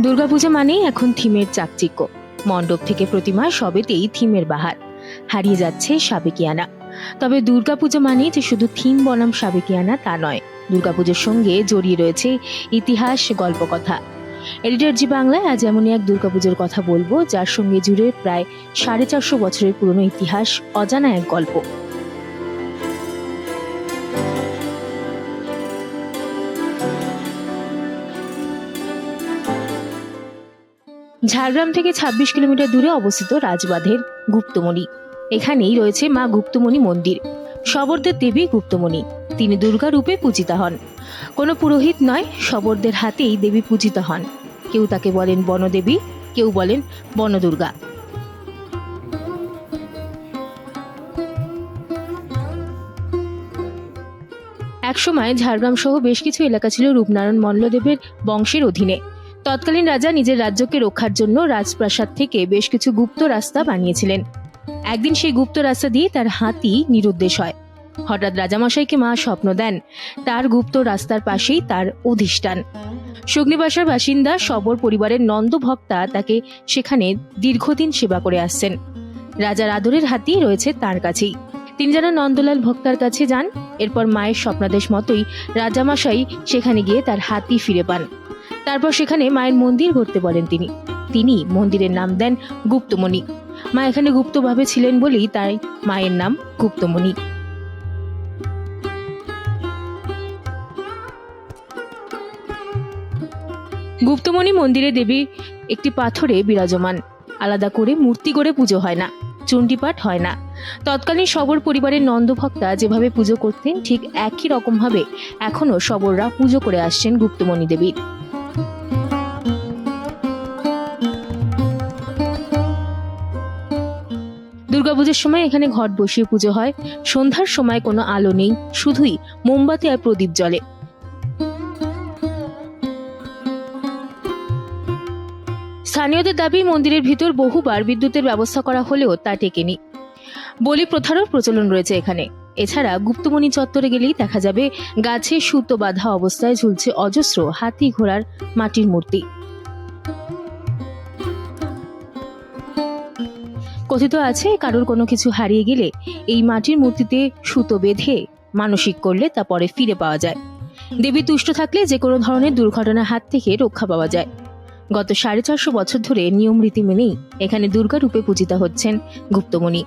দুর্গাপূজা মানেই এখন থিমের চাকচিক্য। মণ্ডপ থেকে প্রতিমা সবেতেই থিমের বাহার। হারিয়ে যাচ্ছে সাবেকিয়ানা। তবে দুর্গাপূজা মানেই যে শুধু থিম বনাম সাবেকিয়ানা তা নয়, দুর্গাপুজোর সঙ্গে জড়িয়ে রয়েছে ইতিহাস, গল্পকথা। এডিটর জি বাংলায় আজ এমনই এক দুর্গাপুজোর কথা বলব, যার সঙ্গে জুড়ে প্রায় সাড়ে চারশো বছরের পুরনো ইতিহাস, অজানা এক গল্প। ঝাড়গ্রাম থেকে ২৬ কিলোমিটার দূরে অবস্থিত রাজবাঁধের গুপ্তমণি। এখানেই রয়েছে মা গুপ্তমণি মন্দির। শবরদের দেবী গুপ্তমণি। তিনি দুর্গা রূপে পূজিতা হন। কোনো পুরোহিত নয় শবরদের হাতেই দেবী পূজিত হন। কেউ তাকে বলেন বনদেবী, কেউ বলেন বনদুর্গা। একসময় ঝাড়গ্রাম সহ বেশ কিছু এলাকা ছিল রূপনারায়ণ মল্লদেবের বংশের অধীনে। তৎকালীন রাজা নিজের রাজ্যকে রক্ষার জন্য রাজপ্রাসাদ থেকে বেশ কিছু গুপ্ত রাস্তা বানিয়েছিলেন। একদিন সেই গুপ্ত রাস্তা দিয়ে তার হাতি নিরুদ্দেশ হয়। হঠাৎ রাজামশাইকে মা স্বপ্ন দেন। তার গুপ্ত রাস্তার পাশেই তার অধিষ্ঠান। শুগ্নিবাসার বাসিন্দা সবর পরিবারের নন্দ ভক্তা তাকে সেখানে দীর্ঘদিন সেবা করে আসছেন। রাজার আদরের হাতি রয়েছে তার কাছেই। তিনি যেন নন্দলাল ভক্তার কাছে যান, এরপর মায়ের স্বপ্নাদেশ মতোই রাজামশাই সেখানে গিয়ে তার হাতি ফিরে পান। তারপর সেখানে মায়ের মন্দির গড়তে বলেন তিনি। তিনি মন্দিরের নাম দেন গুপ্তমণি। মা এখানে গুপ্তভাবে ছিলেন বলেই তাই মায়ের নাম গুপ্তমণি। গুপ্তমণি মন্দিরে দেবী একটি পাথরে বিরাজমান। আলাদা করে মূর্তি করে পুজো হয় না, চণ্ডীপাঠ হয় না। তৎকালীন সবর পরিবারের নন্দভক্তা যেভাবে পুজো করতেন, ঠিক একই রকমভাবে এখনও সবররা পুজো করে আসছেন গুপ্তমণি দেবীর। দুর্গাপুজোর সময় এখানে ঘট বসিয়ে পুজো হয়। সন্ধ্যার সময় কোনো আলো নেই, শুধুই মোমবাতি আর প্রদীপ জ্বলে। স্থানীয়দের দাবি, মন্দিরের ভিতর বহুবার বিদ্যুতের ব্যবস্থা করা হলেও তা টেকেনি। বলি প্রথারও প্রচলন রয়েছে এখানে। এছাড়া গুপ্তমণি চত্বরে গেলেই দেখা যাবে, গাছে সুতো বাঁধা অবস্থায় ঝুলছে অজস্র হাতি ঘোড়ার মাটির মূর্তি। কথিত আছে, কারোর কোনো কিছু হারিয়ে গেলে এই মাটির মূর্তিতে সুতো বেঁধে মানসিক করলে তা পরে ফিরে পাওয়া যায়। দেবী তুষ্ট থাকলে যে কোনো ধরনের দুর্ঘটনার হাত থেকে রক্ষা পাওয়া যায়। গত সাড়ে চারশো বছর ধরে নিয়ম রীতি মেনেই এখানে দুর্গা রূপে পূজিতা হচ্ছেন গুপ্তমণি।